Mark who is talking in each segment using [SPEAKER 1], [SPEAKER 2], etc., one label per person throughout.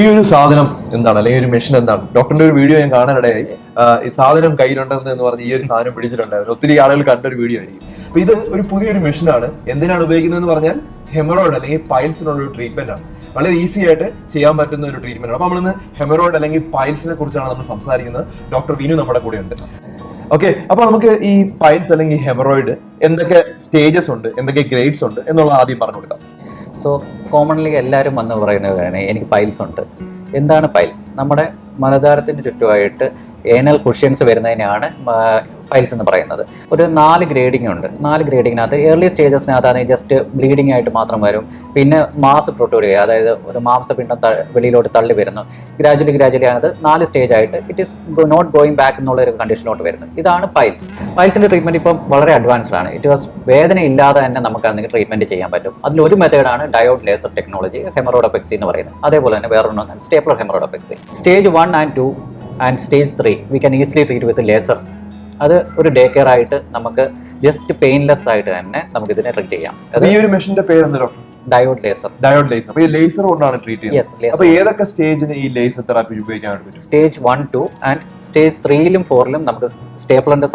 [SPEAKER 1] ഈ ഒരു സാധനം എന്താണ്? അല്ലെങ്കിൽ ഒരു മെഷീൻ എന്താണ്? ഡോക്ടറിന്റെ ഒരു വീഡിയോ ഞാൻ കാണാനിടയായി. ഈ സാധനം കയ്യിലുണ്ടെന്ന് എന്ന് പറഞ്ഞ് ഈ ഒരു സാധനം പിടിച്ചിട്ടുണ്ടായിരുന്നു. ഒത്തിരി ആളുകൾ കണ്ട ഒരു വീഡിയോ ആയിരിക്കും. അപ്പൊ ഇത് ഒരു പുതിയൊരു മെഷീനാണ് എന്തിനാണ് ഉപയോഗിക്കുന്നത് എന്ന് പറഞ്ഞാൽ ഹെമറോയിഡ് അല്ലെങ്കിൽ പൈൽസിനുള്ള ഒരു ട്രീറ്റ്മെന്റ് ആണ്. വളരെ ഈസി ആയിട്ട് ചെയ്യാൻ പറ്റുന്ന ഒരു ട്രീറ്റ്മെന്റ് ആണ്. അപ്പൊ നമ്മളിന്ന് ഹെമറോയിഡ് അല്ലെങ്കിൽ പൈൽസിനെ കുറിച്ചാണ് നമ്മൾ സംസാരിക്കുന്നത്. ഡോക്ടർ വിനു നമ്മുടെ കൂടെ ഉണ്ട് ഓക്കെ അപ്പൊ നമുക്ക് ഈ പൈൽസ് അല്ലെങ്കിൽ ഹെമറോയിഡ് എന്തൊക്കെ സ്റ്റേജസ് ഉണ്ട് എന്തൊക്കെ ഗ്രേഡ്സ് ഉണ്ട് എന്നുള്ളത് ആദ്യം പറഞ്ഞു കൊടുക്കാം.
[SPEAKER 2] സോ കോമൺലി എല്ലാവരും വന്ന് പറയുന്നതാണ് എനിക്ക് പൈൽസ് ഉണ്ട്. എന്താണ് പൈൽസ് നമ്മുടെ മലദ്വാരത്തിന് ചുറ്റുമായിട്ട് ഏനൽ കുഷ്യൻസ് വരുന്നതിനാണ് പൈൽസ് എന്ന് പറയുന്നത്. ഒരു നാല് ഗ്രേഡിംഗ് ഉണ്ട്. നാല് ഗ്രേഡിങ്ങിനകത്ത് ഏർലി സ്റ്റേജസിനകത്താണ് ജസ്റ്റ് ബ്ലീഡിംഗ് ആയിട്ട് മാത്രം വരും. പിന്നെ മാസ് പ്രൊട്ടൂഡ് ചെയ്യുക. അതായത് ഒരു മാംസപിണ്ഡം വെളിയിലോട്ട് തള്ളി വരുന്നു. ഗ്രാജുവലി ഗ്രാജുവലി അത് നാല് സ്റ്റേജ് ആയിട്ട് it is not going back എന്നുള്ള ഒരു കണ്ടീഷനിലോട്ട് വരുന്നത്. ഇതാണ് പൈൽസ് പൈൽസിന്റെ ട്രീറ്റ്മെന്റ് ഇപ്പം വളരെ അഡ്വാൻസ്ഡ് ആണ്. ഇറ്റ് വാസ് വേദന ഇല്ലാതെ തന്നെ നമുക്ക് അതിന് ട്രീറ്റ്മെന്റ് ചെയ്യാൻ പറ്റും. അതിലൊരു മെത്തേഡാണ് ഡയോഡ് ലേസർ ടെക്നോളജി ഹെമറോഡോപെക്സി എന്ന് പറയുന്നത്. അതേപോലെ തന്നെ വേറൊന്നും stapler haemorrhoidopexy stage one and two and stage three we can easily treat with laser അത് ഒരു ഡേ കെയർ ആയിട്ട് നമുക്ക് ജസ്റ്റ് പെയിൻലെസ് ആയിട്ട് തന്നെ നമുക്ക് ഇതിനെ ട്രീറ്റ് ചെയ്യാം
[SPEAKER 1] ഈ ഒരു മെഷീന്റെ പേര് എന്താ doctor?
[SPEAKER 2] Diode laser
[SPEAKER 1] diode laser അപ്പോൾ ഈ ലേസർ കൊണ്ടാണ് ട്രീറ്റ് ചെയ്യുന്നത്. അപ്പോൾ ഏതൊക്കെ സ്റ്റേജിന് ഈ ലേസർ തെറാപ്പി ഉപയോഗിക്കാനായിട്ട് പറ്റും?
[SPEAKER 2] Stage one two and stage ത്രീയിലും ഫോറിലും നമുക്ക് സ്റ്റേപ്പിളിന്റെ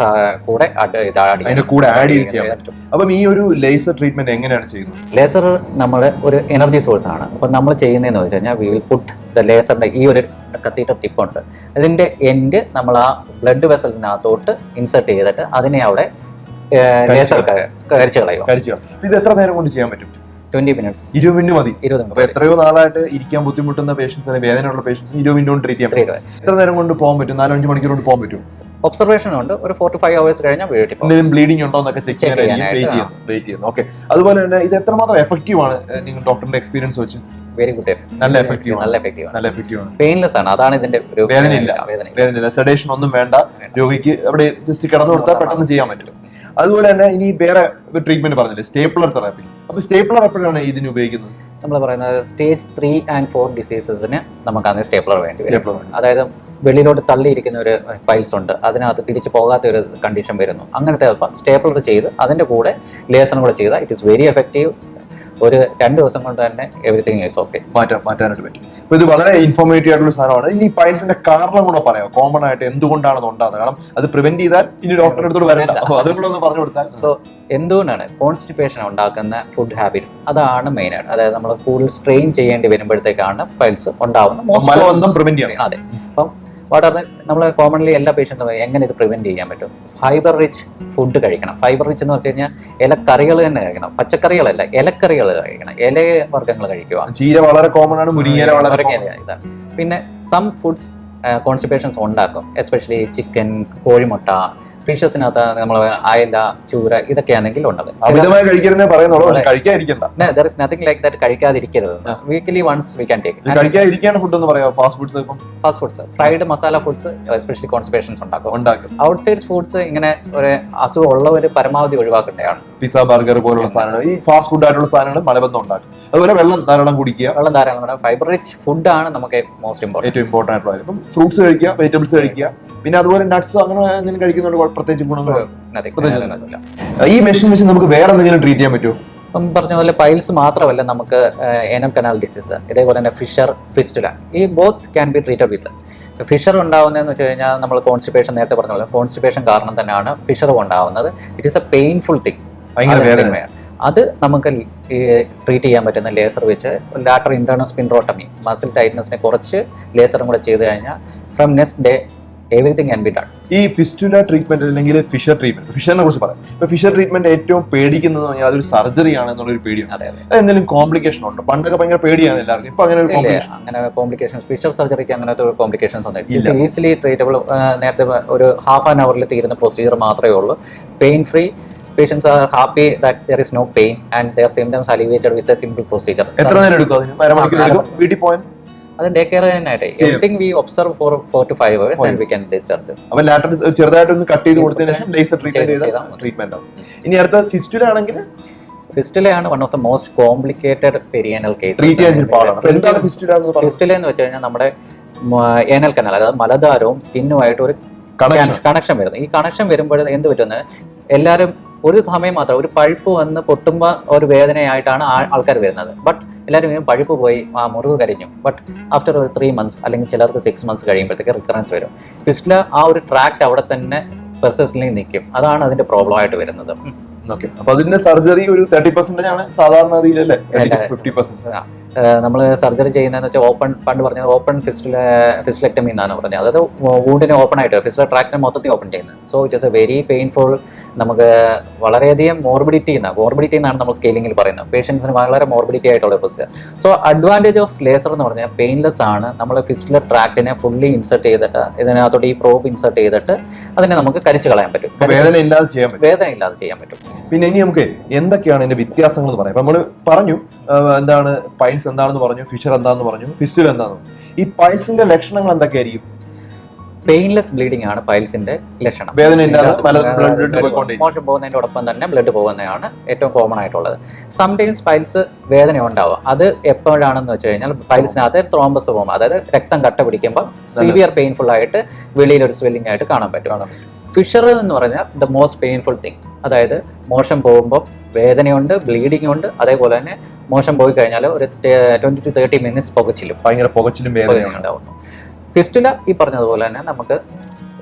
[SPEAKER 2] കൂടെ.
[SPEAKER 1] അതിന്റെ കൂടെ ആഡ് ചെയ്യാൻ പറ്റും. അപ്പം ഈ ഒരു ലേസർ ട്രീറ്റ്മെന്റ് എങ്ങനെയാണ് ചെയ്യുന്നത്?
[SPEAKER 2] ലേസർ നമ്മുടെ ഒരു എനർജി സോഴ്സ് ആണ്. അപ്പം നമ്മൾ ചെയ്യുന്നതെന്ന് വെച്ച് കഴിഞ്ഞാൽ വിൽ പുട്ട് ദ ലേസറിന്റെ ഈ ഒരു കത്തീറ്റർ ടിപ്പുണ്ട് അതിന്റെ എൻഡ് നമ്മൾ ആ ബ്ലഡ് വെസലിനകത്തോട്ട് ഇൻസെർട്ട് ചെയ്തിട്ട് അതിനെ അവിടെ ലേസർ കരിച്ചു കളയുക
[SPEAKER 1] കരിച്ചു ഇത് എത്ര നേരം കൊണ്ട് ചെയ്യാൻ പറ്റും?
[SPEAKER 2] Twenty minutes.
[SPEAKER 1] ഇരുപത് മിനിറ്റ് മതി. അപ്പൊ എത്രയോ നാളായിട്ട് ഇരിക്കാൻ ബുദ്ധിമുട്ടുന്ന പേഷ്യൻസ് അല്ലെങ്കിൽ വേദനയുള്ള പേഷ്യൻസ് ഇരുപത് മിനിറ്റ് കൊണ്ട് ട്രീറ്റ് ചെയ്യാം പറ്റും. എത്ര നേരം കൊണ്ട് പോകാൻ പറ്റും? നാലഞ്ച് മണിക്കൂർ കൊണ്ട് പോകാൻ പറ്റും?
[SPEAKER 2] ഒബ്സർവേഷൻ ഉണ്ട്. ഒരു ഫോർ ടു ഫൈവ് അവേഴ്സ് കഴിഞ്ഞാൽ വീട്ടിൽ
[SPEAKER 1] ബ്ലീഡിംഗ് ഉണ്ടോ എന്നൊക്കെ ചെക്ക്
[SPEAKER 2] ചെയ്യാൻ
[SPEAKER 1] വെയിറ്റ് ചെയ്യാം വെയിറ്റ് ഓക്കെ അതുപോലെ തന്നെ ഇത് എത്രമാത്രം എഫക്റ്റീവ് ആണ് നിങ്ങൾ ഡോക്ടറിന്റെ എക്സ്പീരിയൻസ് വെച്ച്?
[SPEAKER 2] വെരി ഗുഡ് എഫക്റ്റ്
[SPEAKER 1] നല്ല എഫക്റ്റീവ്
[SPEAKER 2] നല്ല എഫക്റ്റീവ്
[SPEAKER 1] നല്ല എഫക്റ്റീവ് ആണ്.
[SPEAKER 2] പെയിൻലെസ് ആണ്. അതാണ് ഇതിന്റെ ഒരു
[SPEAKER 1] വേദനയില്ല.
[SPEAKER 2] വേദന
[SPEAKER 1] വേദനയില്ല. സെഡേഷൻ ഒന്നും വേണ്ട. രോഗിക്ക് അവിടെ ജസ്റ്റ് കിടന്നു കൊടുത്താൽ പെട്ടെന്ന് ചെയ്യാൻ പറ്റും. അതുപോലെ തന്നെ ഇനി വേറെ ട്രീറ്റ്മെന്റ് പറഞ്ഞില്ലേ? സ്റ്റേപ്ലർ തെറാപ്പി അപ്പൊ സ്റ്റേപ്ലർ എപ്പോഴാണ് ഇതിന് ഉപയോഗിക്കുന്നത്?
[SPEAKER 2] നമ്മൾ പറയുന്നത് സ്റ്റേജ് ത്രീ ആൻഡ് ഫോർ ഡിസീസസിന് നമുക്ക് അതിന് സ്റ്റേപ്ലർ വേണ്ടി വരും. അതായത് വെളിയിലോട്ട് തള്ളിയിരിക്കുന്ന ഒരു പൈൽസ് ഉണ്ട്. അതിനകത്ത് തിരിച്ചു പോകാത്ത ഒരു കണ്ടീഷൻ വരുന്നു. അങ്ങനത്തെ സ്റ്റേപ്ലർ ചെയ്ത് അതിന്റെ കൂടെ ലേസൺ കൂടെ ചെയ്താൽ ഇറ്റ് ഇസ് വെരി എഫക്റ്റീവ് ഒരു രണ്ട് ദിവസം കൊണ്ട് തന്നെ എവറിത്തിങ് ഈസ് ഓക്കെ
[SPEAKER 1] മാറ്റാൻ മാറ്റാനായിട്ട് പറ്റും. അപ്പൊ ഇത് വളരെ ഇൻഫോർമേറ്റീവ് ആയിട്ടുള്ള സാധനമാണ്. ഇനി പൈൽസിന്റെ കാരണം കൂടെ പറയാം. കോമൺ ആയിട്ട് എന്തുകൊണ്ടാണ് ഉണ്ടാകുന്നത്? കാരണം അത് പ്രിവെന്റ് ചെയ്താൽ ഇനി ഡോക്ടറുടെ അടുത്തോട് വരണ്ട. അപ്പൊ അതും കൂടെ ഒന്ന് പറഞ്ഞു കൊടുത്താൽ
[SPEAKER 2] സോ എന്തുകൊണ്ടാണ് കോൺസ്റ്റിപ്പേഷൻ ഉണ്ടാക്കുന്ന ഫുഡ് ഹാബിറ്റ്സ് അതാണ് മെയിൻ ആയിട്ട്. അതായത് നമ്മൾ കൂടുതൽ സ്ട്രെയിൻ ചെയ്യേണ്ടി വരുമ്പോഴത്തേക്കാണ് പൈൽസ് ഉണ്ടാവുന്നത്.
[SPEAKER 1] മലബന്ധം പ്രിവെന്റ് ചെയ്യണം.
[SPEAKER 2] അതെ. അപ്പം വാട്ട് ആർ നമ്മൾ കോമൺലി എല്ലാ പേഷ്യൻസും എങ്ങനെ ഇത് പ്രിവെന്റ് ചെയ്യാൻ പറ്റും? ഫൈബർ റിച്ച് ഫുഡ് കഴിക്കണം. ഫൈബർ റിച്ച് എന്ന് പറഞ്ഞു കഴിഞ്ഞാൽ ഇലക്കറികൾ തന്നെ കഴിക്കണം. പച്ചക്കറികളല്ല ഇലക്കറികൾ കഴിക്കണം. ഇല വർഗങ്ങൾ കഴിക്കുക.
[SPEAKER 1] ചീര വളരെ കോമൺ ആണ് മുരിങ്ങയില വളരെ
[SPEAKER 2] ഇതാണ് പിന്നെ സം ഫുഡ്സ് കോൺസ്റ്റിപ്പേഷൻസ് ഉണ്ടാക്കും. എസ്പെഷ്യലി ചിക്കൻ കോഴിമുട്ട ഫിഷസിനകത്ത് നമ്മൾ അയല ചൂര ഇതൊക്കെ ഇതൊക്കെയാണെങ്കിൽ ഉണ്ടത്
[SPEAKER 1] അമിതമായി കഴിക്കരുതേ പറയുന്നുള്ളൂ പക്ഷെ കഴിക്കാതിരിക്കണ്ട.
[SPEAKER 2] There is nothing like that കഴിക്കാതിരിക്കരുത്. Weekly once we can take
[SPEAKER 1] കഴിക്കാതിരിക്കാണ് food എന്ന് പറയാം ഫാസ്റ്റ് ഫുഡ്സ് ഇപ്പം?
[SPEAKER 2] Fast foods fried masala foods especially concentrations ഉണ്ടാക്കും.
[SPEAKER 1] ഉണ്ടാക്കും.
[SPEAKER 2] ഔട്ട്സൈഡ് ഫുഡ്സ് ഇങ്ങനെ ഒരു അസുഖം ഉള്ളവർ പരമാവധി ഒഴിവാക്കേണ്ടതാണ്.
[SPEAKER 1] പിസ ബർഗർ പോലുള്ള സാധനങ്ങൾ ഈ ഫാസ്റ്റ് ഫുഡ് ആയിട്ടുള്ള സാധനങ്ങൾ മലബന്ധം ഉണ്ടാക്കും. അതുപോലെ വെള്ളം ധാരാളം കുടിക്കുക.
[SPEAKER 2] വെള്ളം ധാരാളം ഫൈബർ റിച്ച് ആണ് നമുക്ക് മോസ്റ്റ് ഇമ്പോർട്ടന്റ്
[SPEAKER 1] ഏറ്റവും ഇമ്പോർട്ടന്റ് ആയിട്ടുള്ള ഫ്രൂട്ട്സ് കഴിക്കുക വെജിറ്റബിൾസ് കഴിക്കുക. പിന്നെ അതുപോലെ നട്ട്സ് അങ്ങനെ എന്തെങ്കിലും കഴിക്കുന്നതുകൊണ്ട് പ്രത്യേകിച്ച്
[SPEAKER 2] ഗുണങ്ങളോ
[SPEAKER 1] ഈ മെഷീൻ വെച്ച് നമുക്ക് വേറെ എന്തെങ്കിലും ട്രീറ്റ് ചെയ്യാൻ പറ്റുമോ?
[SPEAKER 2] ഇപ്പം പറഞ്ഞ പോലെ പൈൽസ് മാത്രമല്ല നമുക്ക് എനം കനാൽ ഡിസീസ് ഇതേപോലെ തന്നെ ഫിഷർ ഫിസ്റ്റുല ഈ both can be treated with fissure ഉണ്ടാവുന്നതെന്ന് വെച്ച് കഴിഞ്ഞാൽ നമ്മൾ കോൺസ്റ്റിപ്പേഷൻ നേരത്തെ പറഞ്ഞ പോലെ കോൺസ്റ്റിപ്പേഷൻ കാരണം തന്നെയാണ് ഫിഷർ ഉണ്ടാവുന്നത്. It is a painful thing അത് നമുക്ക് ട്രീറ്റ് ചെയ്യാൻ പറ്റുന്ന ലേസർ വെച്ച് ലാറ്റർ ഇന്റേണൽ സ്പിൻറോട്ടമി മസിൽ ടൈറ്റ്നസിനെ കുറച്ച് ലേസറും കൂടെ ചെയ്ത് കഴിഞ്ഞാൽ from next day everything can be done
[SPEAKER 1] ഈ ഫിസ്റ്റുല ട്രീറ്റ്മെന്റ് അല്ലെങ്കിൽ ഫിഷർ ട്രീറ്റ്മെന്റ് ഫിഷറിനെ കുറിച്ച് പറയാം. ഇപ്പൊ ഫിഷർ ട്രീറ്റ്മെന്റ് ഏറ്റവും പേടിക്കുന്നത് പറഞ്ഞാൽ അതൊരു സർജറി ആണ് എന്നുള്ളൊരു പേടിയാണ്.
[SPEAKER 2] അതെ
[SPEAKER 1] എന്തെങ്കിലും കോംപ്ലിക്കേഷൻ ഉണ്ടോ? പണ്ടൊക്കെ ഭയങ്കര പേടിയാണ് എല്ലാവർക്കും. ഇപ്പൊ അങ്ങനെ ഒരു കോംപ്ലിക്കേഷൻ
[SPEAKER 2] അങ്ങനെ കോംപ്ലിക്കേഷൻസ് ഫിഷർ സർജറിക്ക് അങ്ങനത്തെ ഒരു കോംപ്ലിക്കേഷൻസ് ഒന്നും. ഈസിലി ട്രീറ്റബിൾ നേരത്തെ ഒരു ഹാഫ് ആൻ അവറിൽ തീരുന്ന പ്രൊസീജിയർ മാത്രമേ ഉള്ളൂ. Pain free patients are happy that there is no pain and their symptoms alleviated with a simple procedure
[SPEAKER 1] എത്ര നേരം എടുക്കും വീട്ടിൽ പോകാൻ
[SPEAKER 2] അത് ഡേ കെയർ തന്നെയായിട്ട്.
[SPEAKER 1] ചെയ്യും.
[SPEAKER 2] Everything we observe for four to five hours and we can discharge
[SPEAKER 1] അപ്പോൾ later ചെറുതായിട്ട് ഒന്ന് കട്ട് ചെയ്ത് കൊടുത്തതിന് ശേഷം ലേസർ ട്രീറ്റ്മെന്റ്
[SPEAKER 2] ചെയ്ത്
[SPEAKER 1] ചെയ്ത
[SPEAKER 2] ചെയ്താൽ
[SPEAKER 1] ട്രീറ്റ്മെന്റ് ആവും. ഇനി അടുത്ത ഫിസ്റ്റുല ആണെങ്കിൽ
[SPEAKER 2] ഫിസ്റ്റുലയാണ് one of the most complicated perianal
[SPEAKER 1] എന്താണ് ഫിസ്റ്റുല എന്ന്
[SPEAKER 2] ഫിസ്റ്റില എന്ന് വെച്ച് കഴിഞ്ഞാൽ നമ്മുടെ ഏനൽ കനാൽ അതായത് മലദ്വാരവും സ്കിന്നുമായിട്ട് ഒരു
[SPEAKER 1] കണക്ഷൻ
[SPEAKER 2] കണക്ഷൻ വരുന്നു. ഈ കണക്ഷൻ വരുമ്പോൾ എന്ത് പറ്റുന്നത് എല്ലാവരും ഒരു സമയം മാത്രം ഒരു പഴുപ്പ് വന്ന് പൊട്ടുമ്പോൾ ഒരു വേദനയായിട്ടാണ് ആൾക്കാർ വരുന്നത്. ബട്ട് എല്ലാവരും ഇങ്ങനെ പഴുപ്പ് പോയി ആ മുറിവ് കരിഞ്ഞു. ബട്ട് ആഫ്റ്റർ ഒരു ത്രീ മന്ത്സ് അല്ലെങ്കിൽ ചിലർക്ക് സിക്സ് മന്ത്സ് കഴിയുമ്പോഴത്തേക്ക് റിക്കറൻസ് വരും. ഫിസ്റ്റിൽ ആ ഒരു ട്രാക്ട് അവിടെ തന്നെ പെർസിസ്റ്റന്റ് നിൽക്കും. അതാണ് അതിന്റെ പ്രോബ്ലം ആയിട്ട് വരുന്നത്.
[SPEAKER 1] ഓക്കെ അപ്പൊ അതിന്റെ സർജറി ഒരു തേർട്ടി പെർസെന്റേജ് ആണ് സാധാരണ രീതിയിലല്ലേ ഫിഫ്റ്റി പെർസെന്റ്
[SPEAKER 2] നമ്മൾ സർജറി ചെയ്യുന്നതെന്ന് വെച്ചാൽ ഓപ്പൺ പണ്ട് പറഞ്ഞത് ഓപ്പൺ ഫിസ്റ്റിൽ ഫിസ്റ്റിലെക്ടമി എന്നാണ് പറഞ്ഞത്. അതായത് വൂണ്ടിനെ ഓപ്പൺ ആയിട്ട് ഫിസ്റ്റിലെ ട്രാക്ടിനെ മൊത്തത്തിൽ ഓപ്പൺ ചെയ്യുന്നത്. So it is a very painful നമുക്ക് വളരെയധികം മോർബിഡിറ്റി എന്നാണ് മോർബിഡിറ്റി എന്നാണ് നമ്മൾ സ്കെയിലിംഗിൽ പറയുന്നത്. പേഷ്യൻസിന് വളരെ മോർബിഡിറ്റി ആയിട്ടുള്ള procedure so advantage of laser എന്ന് പറഞ്ഞാൽ പെയിൻലെസ് ആണ്. നമ്മൾ ഫിസ്റ്റിലെ ട്രാക്ടിനെ ഫുള്ളി ഇൻസെർട്ട് ചെയ്തിട്ട് ഇതിനകത്തോട്ട് ഈ പ്രോബ് ഇൻസെർട്ട് ചെയ്തിട്ട് അതിനെ നമുക്ക് കരിച്ചു കളയാൻ പറ്റും.
[SPEAKER 1] വേദന ഇല്ലാതെ ചെയ്യാൻ പറ്റും. പിന്നെ ഇനി നമുക്ക് എന്തൊക്കെയാണ് ഇതിന്റെ വ്യത്യാസങ്ങൾ എന്ന് പറയാം നമ്മൾ പറഞ്ഞു എന്താണ് പൈൽസ് എന്താണെന്ന് പറഞ്ഞു ഫിഷർ എന്താണെന്ന് പറഞ്ഞു ഫിസ്റ്റുൽ എന്താണെന്ന്. ഈ പൈൽസിന്റെ ലക്ഷണങ്ങൾ എന്തൊക്കെയായിരിക്കും?
[SPEAKER 2] പെയിൻലെസ് ബ്ലീഡിംഗ് ആണ് പൈൽസിന്റെ ലക്ഷണം. മോശം പോകുന്നതിനോടൊപ്പം തന്നെ ബ്ലഡ് പോകുന്നതാണ് ഏറ്റവും കോമൺ ആയിട്ടുള്ളത്. സം ടൈംസ് പൈൽസ് വേദന ഉണ്ടാവും. അത് എപ്പോഴാണെന്ന് വെച്ച് കഴിഞ്ഞാൽ പൈൽസിനകത്ത് ത്രോംബസ് പോകുമ്പോൾ അതായത് രക്തം കട്ട പിടിക്കുമ്പോൾ സിവിയർ പെയിൻഫുൾ ആയിട്ട് വെളിയിൽ ഒരു സ്വെല്ലിംഗ് ആയിട്ട് കാണാൻ പറ്റും. ഫിഷർ എന്ന് പറഞ്ഞാൽ ദ മോസ്റ്റ് പെയിൻഫുൾ തിങ് അതായത് മോശം പോകുമ്പോൾ വേദനയുണ്ട് ബ്ലീഡിംഗ് ഉണ്ട് അതേപോലെ തന്നെ മോശം പോയി കഴിഞ്ഞാൽ ഒരു ട്വന്റി ടു തേർട്ടി മിനിറ്റ്സ് പുകച്ചിലും
[SPEAKER 1] ഭയങ്കര പുകച്ചിലും വേദന
[SPEAKER 2] ഉണ്ടാവുന്നു ഫിസ്റ്റുല ഈ പറഞ്ഞതുപോലെ തന്നെ നമുക്ക്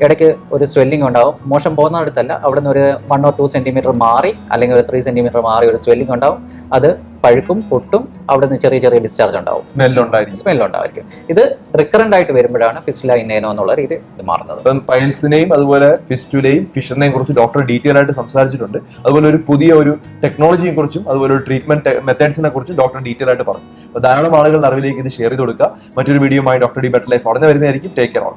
[SPEAKER 2] ഇടയ്ക്ക് ഒരു സ്വെല്ലിംഗ് ഉണ്ടാവും. മോശം പോകുന്നിടത്തല്ല അവിടെ നിന്ന് ഒരു വൺ ഓർ ടു സെന്റിമീറ്റർ മാറി അല്ലെങ്കിൽ ഒരു ത്രീ സെന്റിമീറ്റർ മാറി ഒരു സ്വെല്ലിംഗ് ഉണ്ടാവും. അത് പഴുക്കും പൊട്ടും അവിടെ നിന്ന് ചെറിയ ചെറിയ ഡിസ്ചാർജ് ഉണ്ടാവും.
[SPEAKER 1] സ്മെല്ലുണ്ടായിരിക്കും.
[SPEAKER 2] സ്മെൽ ഉണ്ടായിരിക്കും ഇത് റിക്കറന്റ് ആയിട്ട് വരുമ്പോഴാണ് ഫിസ്റ്റുല ഇന്നേനോ എന്നുള്ള രീതി ഇത് മാറുന്നത്.
[SPEAKER 1] ഇപ്പം പൈൽസിനെയും അതുപോലെ ഫിസ്റ്റുലേയും ഫിഷറിനെയും കുറിച്ച് ഡോക്ടർ ഡീറ്റെയിൽ ആയിട്ട് സംസാരിച്ചിട്ടുണ്ട്. അതുപോലെ ഒരു പുതിയ ഒരു ടെക്നോളജിയെ കുറിച്ചും അതുപോലെ ഒരു ട്രീറ്റ്മെന്റ് മെത്തേഡ്സിനെ കുറിച്ചും ഡോക്ടർ ഡീറ്റെയിൽ ആയിട്ട് പറഞ്ഞു. അപ്പോൾ ധാരാളം ആളുകളുടെ അറിവിലേക്ക് ഇത് ഷെയർ ചെയ്ത് കൊടുക്കുക. മറ്റൊരു വീഡിയോയുമായി ഡോക്ടർ ഡി ബെറ്റർ ലൈഫ് ഉടനെ വരുന്നതായിരിക്കും. Take care all